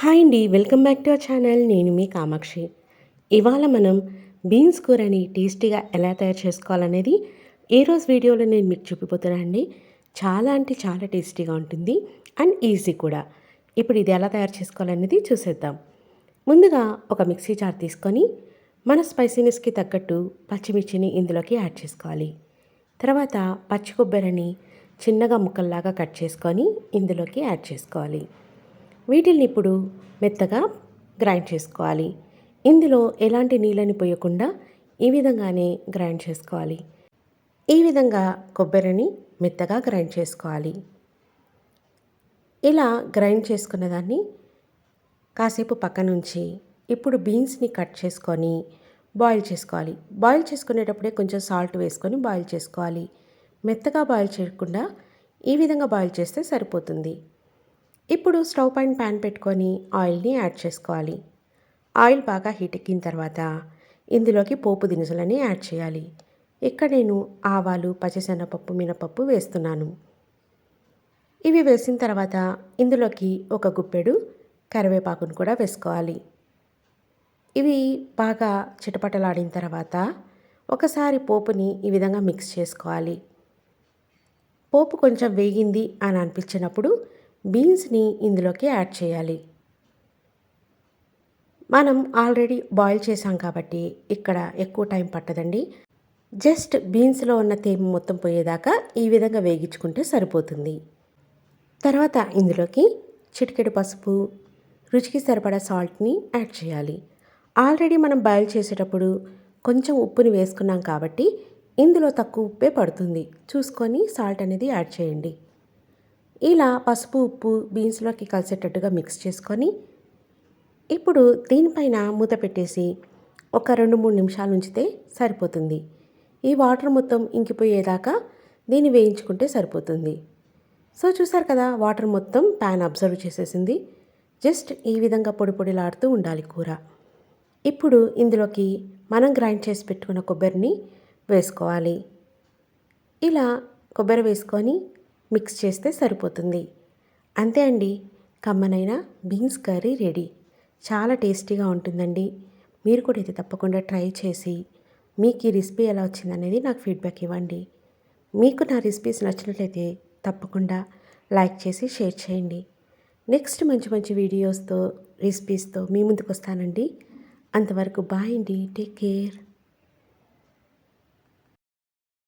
Hi అండి welcome back to our channel. నేను మీ కామాక్షి. ఇవాళ మనం బీన్స్ కూరని టేస్టీగా ఎలా తయారు చేసుకోవాలనేది ఏ రోజు వీడియోలో నేను మీకు చూపిపోతున్నా అండి. చాలా అంటే చాలా టేస్టీగా ఉంటుంది అండ్ ఈజీ కూడా. ఇప్పుడు ఇది ఎలా తయారు చేసుకోవాలనేది చూసేద్దాం. ముందుగా ఒక మిక్సీ జార్ తీసుకొని మన స్పైసీనెస్కి తగ్గట్టు పచ్చిమిర్చిని ఇందులోకి యాడ్ చేసుకోవాలి. తర్వాత పచ్చి కొబ్బరిని చిన్నగా ముక్కల్లాగా కట్ చేసుకొని ఇందులోకి యాడ్ చేసుకోవాలి. వీటిల్ని ఇప్పుడు మెత్తగా గ్రైండ్ చేసుకోవాలి. ఇందులో ఎలాంటి నీళ్ళని పోయకుండా ఈ విధంగానే గ్రైండ్ చేసుకోవాలి. ఈ విధంగా కొబ్బరిని మెత్తగా గ్రైండ్ చేసుకోవాలి. ఇలా గ్రైండ్ చేసుకున్న దాన్ని కాసేపు పక్కనుంచి ఇప్పుడు బీన్స్ని కట్ చేసుకొని బాయిల్ చేసుకోవాలి. బాయిల్ చేసుకునేటప్పుడే కొంచెం సాల్ట్ వేసుకొని బాయిల్ చేసుకోవాలి. మెత్తగా బాయిల్ చేయకుండా ఈ విధంగా బాయిల్ చేస్తే సరిపోతుంది. ఇప్పుడు స్టవ్ పైన ప్యాన్ పెట్టుకొని ఆయిల్ని యాడ్ చేసుకోవాలి. ఆయిల్ బాగా హీట్ ఎక్కిన తర్వాత ఇందులోకి పోపు దినుసులని యాడ్ చేయాలి. ఇక్కడ నేను ఆవాలు పచ్చిశనగపప్పు మినపప్పు వేస్తున్నాను. ఇవి వేసిన తర్వాత ఇందులోకి ఒక గుప్పెడు కరివేపాకును కూడా వేసుకోవాలి. ఇవి బాగా చిటపటలాడిన తర్వాత ఒకసారి పోపుని ఈ విధంగా మిక్స్ చేసుకోవాలి. పోపు కొంచెం వేగింది అని అనిపించినప్పుడు బీన్స్ని ఇందులోకి యాడ్ చేయాలి. మనం ఆల్రెడీ బాయిల్ చేసాం కాబట్టి ఇక్కడ ఎక్కువ టైం పట్టదండి. జస్ట్ బీన్స్లో ఉన్న తేమ మొత్తం పోయేదాకా ఈ విధంగా వేగించుకుంటే సరిపోతుంది. తర్వాత ఇందులోకి చిటికెడు పసుపు రుచికి సరిపడా సాల్ట్ని యాడ్ చేయాలి. ఆల్రెడీ మనం బాయిల్ చేసేటప్పుడు కొంచెం ఉప్పుని వేసుకున్నాం కాబట్టి ఇందులో తక్కువ ఉప్పే పడుతుంది. చూసుకొని సాల్ట్ అనేది యాడ్ చేయండి. ఇలా పసుపు ఉప్పు బీన్స్లోకి కలిసేటట్టుగా మిక్స్ చేసుకొని ఇప్పుడు దీనిపైన మూత పెట్టేసి ఒక రెండు మూడు నిమిషాలు ఉంచితే సరిపోతుంది. ఈ వాటర్ మొత్తం ఇంకిపోయేదాకా దీన్ని వేయించుకుంటే సరిపోతుంది. సో చూసారు కదా వాటర్ మొత్తం ప్యాన్ అబ్జర్వ్ చేసేసింది. జస్ట్ ఈ విధంగా పొడి పొడిలాడుతూ ఉండాలి కూర. ఇప్పుడు ఇందులోకి మనం గ్రైండ్ చేసి పెట్టుకున్న కొబ్బరిని వేసుకోవాలి. ఇలా కొబ్బరి వేసుకొని మిక్స్ చేస్తే సరిపోతుంది. అంతే అండి. కమ్మనైన బీన్స్ కర్రీ రెడీ. చాలా టేస్టీగా ఉంటుందండి. మీరు కూడా ఇది తప్పకుండా ట్రై చేసి మీకు ఈ రెసిపీ ఎలా వచ్చిందనేది నాకు ఫీడ్బ్యాక్ ఇవ్వండి. మీకు నా రెసిపీస్ నచ్చినట్లయితే తప్పకుండా లైక్ చేసి షేర్ చేయండి. నెక్స్ట్ మంచి మంచి వీడియోస్తో రెసిపీస్తో మీ ముందుకు వస్తానండి. అంతవరకు బాయ్ అండి. Take care.